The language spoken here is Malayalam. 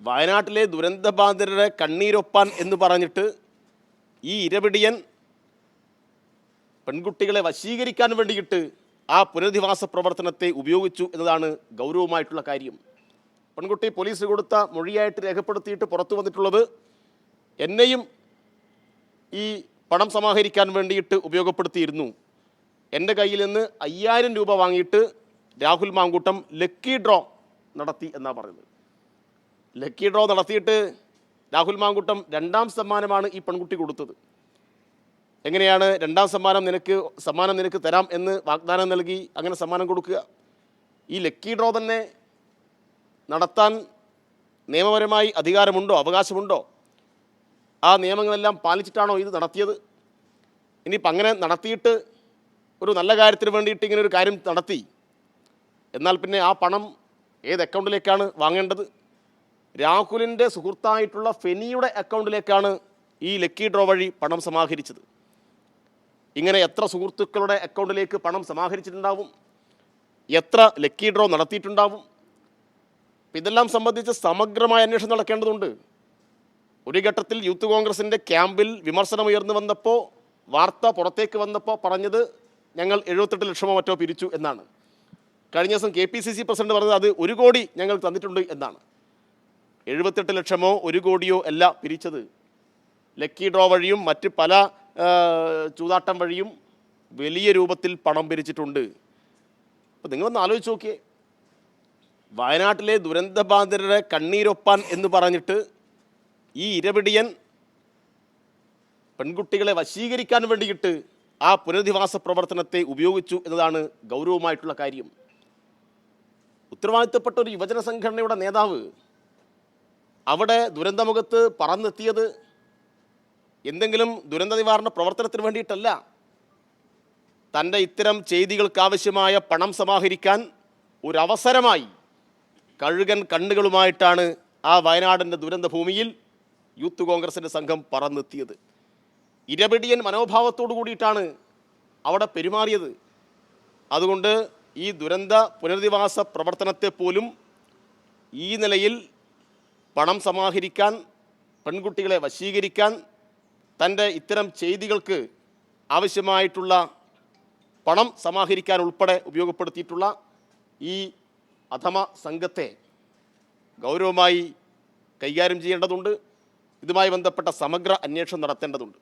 വയനാട്ടിലെ ദുരന്തബാധിതരുടെ കണ്ണീരൊപ്പാൻ എന്ന് പറഞ്ഞിട്ട് ഈ ഇരപിടിയൻ പെൺകുട്ടികളെ വശീകരിക്കാൻ വേണ്ടിയിട്ട് ആ പുനരധിവാസ പ്രവർത്തനത്തെ ഉപയോഗിച്ചു എന്നതാണ് ഗൗരവമായിട്ടുള്ള കാര്യം. പെൺകുട്ടി പോലീസ് കൊടുത്ത മൊഴിയായിട്ട് രേഖപ്പെടുത്തിയിട്ട് പുറത്തു വന്നിട്ടുള്ളത് എന്നെയും ഈ പണം സമാഹരിക്കാൻ വേണ്ടിയിട്ട് ഉപയോഗപ്പെടുത്തിയിരുന്നു. എന്റെ കയ്യിൽ നിന്ന് അയ്യായിരം രൂപ വാങ്ങിയിട്ട് രാഹുൽ മാങ്കൂട്ടം ലക്കി ഡ്രോ നടത്തി എന്നാണ് പറയുന്നത്. ലക്കി ഡ്രോ നടത്തിയിട്ട് രാഹുൽ മാങ്കുട്ടം രണ്ടാം സമ്മാനമാണ് ഈ പെൺകുട്ടി കൊടുത്തത്. എങ്ങനെയാണ് രണ്ടാം സമ്മാനം നിനക്ക് സമ്മാനം നിനക്ക് തരാം എന്ന് വാഗ്ദാനം നൽകി അങ്ങനെ സമ്മാനം കൊടുക്കുക? ഈ ലക്കി ഡ്രോ തന്നെ നടത്താൻ നിയമപരമായി അധികാരമുണ്ടോ അവകാശമുണ്ടോ? ആ നിയമങ്ങളെല്ലാം പാലിച്ചിട്ടാണോ ഇത് നടത്തിയത്? ഇനിയിപ്പം അങ്ങനെ നടത്തിയിട്ട് ഒരു നല്ല കാര്യത്തിന് വേണ്ടിയിട്ട് ഇങ്ങനെ ഒരു കാര്യം നടത്തി. എന്നാൽ പിന്നെ ആ പണം ഏത് അക്കൗണ്ടിലേക്കാണ് വാങ്ങേണ്ടത്? രാഹുലിന്റെ സുഹൃത്തായിട്ടുള്ള ഫെനിയുടെ അക്കൗണ്ടിലേക്കാണ് ഈ ലക്കി ഡ്രോ വഴി പണം സമാഹരിച്ചത്. ഇങ്ങനെ എത്ര സുഹൃത്തുക്കളുടെ അക്കൗണ്ടിലേക്ക് പണം സമാഹരിച്ചിട്ടുണ്ടാവും? എത്ര ലക്കി ഡ്രോ നടത്തിയിട്ടുണ്ടാവും? ഇതെല്ലാം സംബന്ധിച്ച് സമഗ്രമായ അന്വേഷണം നടക്കേണ്ടതുണ്ട്. ഒരു ഘട്ടത്തിൽ യൂത്ത് കോൺഗ്രസിന്റെ ക്യാമ്പിൽ വിമർശനം ഉയർന്നു വന്നപ്പോൾ വാർത്ത പുറത്തേക്ക് വന്നപ്പോൾ പറഞ്ഞത് ഞങ്ങൾ എഴുപത്തെട്ട് ലക്ഷമോ മറ്റോ പിരിച്ചു എന്നാണ്. കഴിഞ്ഞ ദിവസം K P C C president പറഞ്ഞത് അത് ഒരു കോടി ഞങ്ങൾ തന്നിട്ടുണ്ട് എന്നാണ്. എഴുപത്തെട്ട് ലക്ഷമോ ഒരു കോടിയോ അല്ല പിരിച്ചത്. ലക്കി ഡ്രോ വഴിയും മറ്റ് പല ചൂതാട്ടം വഴിയും വലിയ രൂപത്തിൽ പണം പിരിച്ചിട്ടുണ്ട്. അപ്പോൾ നിങ്ങളൊന്ന് ആലോചിച്ച് നോക്കിയേ. വയനാട്ടിലെ ദുരന്തബാധിതരുടെ കണ്ണീരൊപ്പാൻ എന്ന് പറഞ്ഞിട്ട് ഈ ഇരപിടിയൻ പെൺകുട്ടികളെ വശീകരിക്കാൻ വേണ്ടിയിട്ട് ആ പുനരധിവാസ പ്രവർത്തനത്തെ ഉപയോഗിച്ചു എന്നതാണ് ഗൗരവമായിട്ടുള്ള കാര്യം. ഉത്തരവാദിത്തപ്പെട്ട ഒരു യുവജന സംഘടനയുടെ നേതാവ് അവിടെ ദുരന്തമുഖത്ത് പറന്നെത്തിയത് എന്തെങ്കിലും ദുരന്ത നിവാരണ പ്രവർത്തനത്തിന് വേണ്ടിയിട്ടല്ല. തന്റെ ഇത്തരം ചെയ്തികൾക്കാവശ്യമായ പണം സമാഹരിക്കാൻ ഒരവസരമായി കഴുകൻ കണ്ണുകളുമായിട്ടാണ് ആ വയനാടിന്റെ ദുരന്ത ഭൂമിയിൽ യൂത്ത് കോൺഗ്രസിന്റെ സംഘം പറന്നെത്തിയത്. ഇരപിടിയൻ മനോഭാവത്തോടു കൂടിയിട്ടാണ് അവിടെ പെരുമാറിയത്. അതുകൊണ്ട് ഈ ദുരന്ത പുനരധിവാസ പ്രവർത്തനത്തെ പോലും ഈ നിലയിൽ പണം സമാഹരിക്കാൻ പെൺകുട്ടികളെ വശീകരിക്കാൻ തന്റെ ഇത്തരം ചെയ്തികൾക്ക് ആവശ്യമായിട്ടുള്ള പണം സമാഹരിക്കാൻ ഉൾപ്പെടെ ഉപയോഗപ്പെടുത്തിയിട്ടുള്ള ഈ അഥമ സംഘത്തെ ഗൗരവമായി കൈകാര്യം ചെയ്യേണ്ടതുണ്ട്. ഇതുമായി ബന്ധപ്പെട്ട സമഗ്ര അന്വേഷണം നടത്തേണ്ടതുണ്ട്.